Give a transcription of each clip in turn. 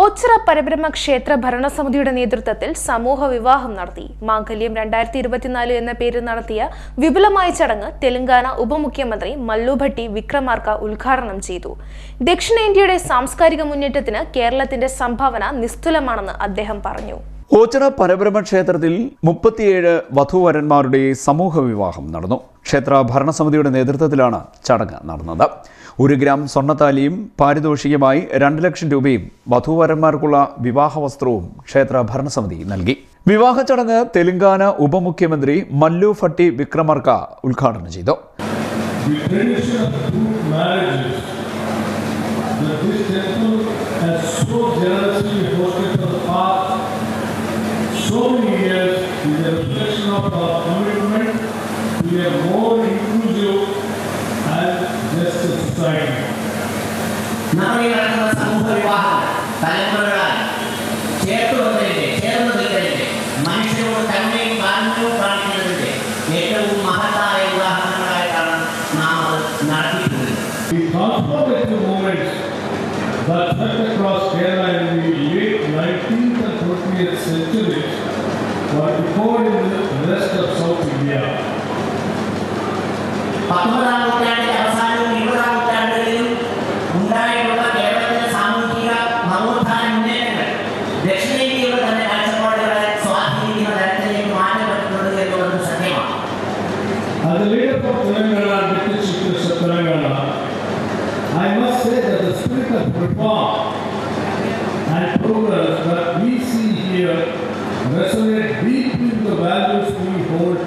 ഓച്ചിറ പരബ്രഹ്മ ക്ഷേത്ര ഭരണസമിതിയുടെ നേതൃത്വത്തിൽ സമൂഹ വിവാഹം നടത്തി. മാംഗല്യം രണ്ടായിരത്തി ഇരുപത്തിനാല് എന്ന പേരിൽ നടത്തിയ വിപുലമായ ചടങ്ങ് തെലങ്കാന ഉപമുഖ്യമന്ത്രി മല്ലു ഭട്ടി വിക്രമാർക്ക ഉദ്ഘാടനം ചെയ്തു. ദക്ഷിണേന്ത്യയുടെ സാംസ്കാരിക മുന്നേറ്റത്തിന് കേരളത്തിന്റെ സംഭാവന നിസ്തുലമാണെന്ന് അദ്ദേഹം പറഞ്ഞു. ഓച്ചിറ പരബ്രഹ്മ ക്ഷേത്രത്തിൽ മുപ്പത്തിയേഴ് വധുവരന്മാരുടെ സമൂഹ വിവാഹം നടന്നു. ക്ഷേത്ര ഭരണസമിതിയുടെ നേതൃത്വത്തിലാണ് ചടങ്ങ് നടന്നത്. ഒരു ഗ്രാം സ്വർണത്താലിയും പാരിതോഷികമായി രണ്ട് ലക്ഷം രൂപയും വധൂവരന്മാർക്കുള്ള വിവാഹ വസ്ത്രവും ക്ഷേത്ര ഭരണസമിതി നൽകി. വിവാഹ ചടങ്ങ് തെലങ്കാന ഉപമുഖ്യമന്ത്രി മല്ലു ഫട്ടി വിക്രമർക്ക ഉദ്ഘാടനം ചെയ്തു. ನಮಗಿರತಕ್ಕಂಥ ಸಮೂಹ ವಿವಾಹ ತಲೆಮರಗಳ ಚೇತು ಹೊಂದಲಿದೆ ಚೇರು ಹೊಂದಲಿದೆ ಮನುಷ್ಯರು ತನ್ನೇ ಬಾಲ್ಯವು ಪ್ರಾಣಿಗಳಿದೆ ಏಕವು ಮಹತಾಯ ಉದಾಹರಣೆಗಳಾಯ ಕಾರಣ ನಾವು ನಡೆಸಿದ್ದೇವೆ The transformative movements that swept across Kerala in the late 19th and 20th centuries were echoed in the rest of South India. 19th and us that we see here resonate deeply with the values we hold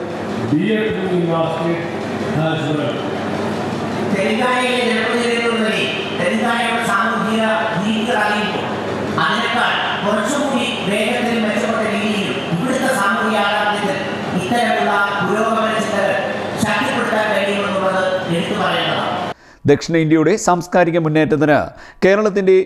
dear to the market as well. തെലുങ്കാനയിലെ ജനപ്രതിനിധികളുടെ തെലുങ്കാനയുടെ സാമൂഹിക രീതികളറിയുമ്പോൾ അതിനേക്കാൾ കുറച്ചുകൂടി വേഗത്തിൽ മെച്ചപ്പെട്ട രീതിയിൽ ഇവിടുത്തെ സാമൂഹിക ആരാധനത്തിൽ ഇത്തരമുള്ള പുരോഗമന ചിന്തകൾ ശക്തിപ്പെടുത്താൻ കഴിയുമെന്നുള്ളത് എടുത്തു പറയേണ്ടതാണ് ദക്ഷിണേന്ത്യയുടെ സാംസ്കാരിക മുന്നേറ്റത്തിന് കേരളത്തിന്റെ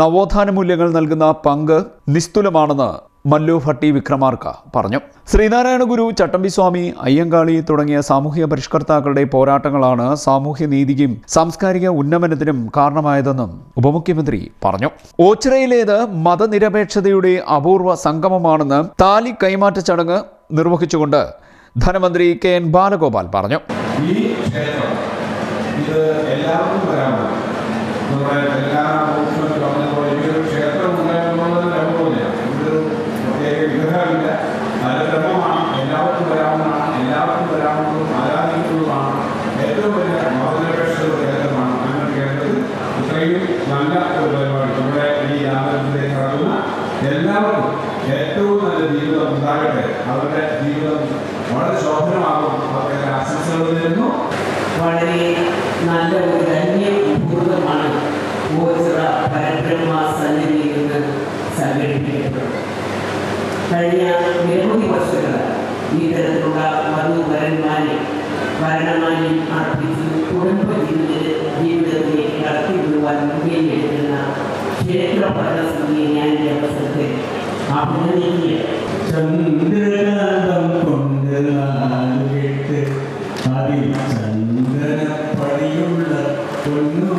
നവോത്ഥാന മൂല്യങ്ങൾ നൽകുന്ന പങ്ക് നിസ്തുലമാണെന്ന് മല്ലു ഭട്ടി വിക്രമാർക്ക പറഞ്ഞു. ശ്രീനാരായണ ഗുരു ചട്ടമ്പിസ്വാമി അയ്യങ്കാളി തുടങ്ങിയ സാമൂഹ്യ പരിഷ്കർത്താക്കളുടെ പോരാട്ടങ്ങളാണ് സാമൂഹ്യ നീതിക്കും സാംസ്കാരിക ഉന്നമനത്തിനും കാരണമായതെന്നും ഉപമുഖ്യമന്ത്രി പറഞ്ഞു. ഓച്ചിറയിലേത് മതനിരപേക്ഷതയുടെ അപൂർവ സംഗമമാണെന്ന് താലി കൈമാറ്റ ചടങ്ങ് നിർവഹിച്ചുകൊണ്ട് ധനമന്ത്രി കെ. എൻ. ബാലഗോപാൽ പറഞ്ഞു. ഈ ക്ഷേത്രം ഇത് എല്ലാവർക്കും വരാമോ നമ്മുടെ ഇത്രയും നല്ല ഒരു പരിപാടി നമ്മുടെ ഈ യാത്രത്തിലേക്ക് നടക്കുന്ന എല്ലാവർക്കും ഏറ്റവും നല്ല ജീവിതം ഉണ്ടാകട്ടെ. അവരുടെ ജീവിതം വളരെ ശോഭനമാകും. അവരുടെ ആശംസകൾ നേരുന്നു. വളരെ നല്ല ഒരു ധന്യ മുഹൂർത്തമാണ് ഓച്ചിറ പരബ്രഹ്മ സന്നിധിയിൽ നിന്ന് സംഘടിപ്പിക്കപ്പെട്ടത്. കഴിഞ്ഞ നിരവധി വർഷങ്ങളായി ഈ തരത്തിലുള്ള വധുവരന്മാരെ ഭരണമാനി അർപ്പിച്ച് കടത്തിവിടുവാൻ മുൻകൈയെടുക്കുന്ന ക്ഷേത്ര ഭരണസമിതിയെ ഞാൻ അവസരത്തിൽ അഭിനന്ദിക്കുകയാണ്. ചന്ദ്രകാന്തം കൊണ്ട് നാലുകെട്ട് അതിൽ ചന്ദനപ്പടിയുള്ള പൊന്നു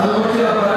Allora,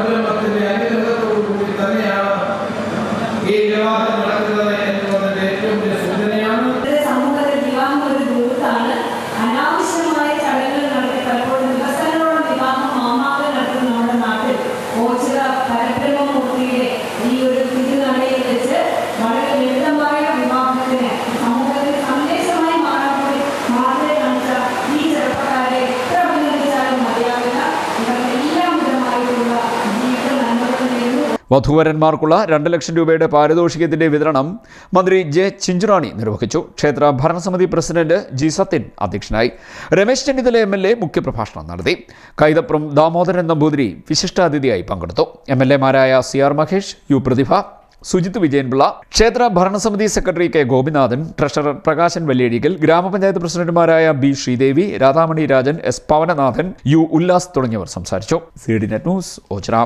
വധൂവരന്മാർക്കുള്ള രണ്ട് ലക്ഷം രൂപയുടെ പാരിതോഷികത്തിന്റെ വിതരണം മന്ത്രി ജെ ചിഞ്ചുറാണി നിർവഹിച്ചു. ക്ഷേത്ര ഭരണസമിതി പ്രസിഡന്റ് ജി സത്യൻ അധ്യക്ഷനായി. Ramesh Chennithala M L A മുഖ്യപ്രഭാഷണം നടത്തി. കൈതപ്രം ദാമോദരൻ നമ്പൂതിരി വിശിഷ്ടാതിഥിയായി പങ്കെടുത്തു. M L എമാരായ C R Mahesh U Prathibha Sujith Vijayanpillai ക്ഷേത്ര ഭരണസമിതി secretary K Gopinathan treasurer Prakashan Velliyazhikkal ഗ്രാമപഞ്ചായത്ത് പ്രസിഡന്റുമാരായ B Sreedevi Radhamani Rajan S Pavananathan U Ullas തുടങ്ങിയവർ സംസാരിച്ചു. C D net news Ochira.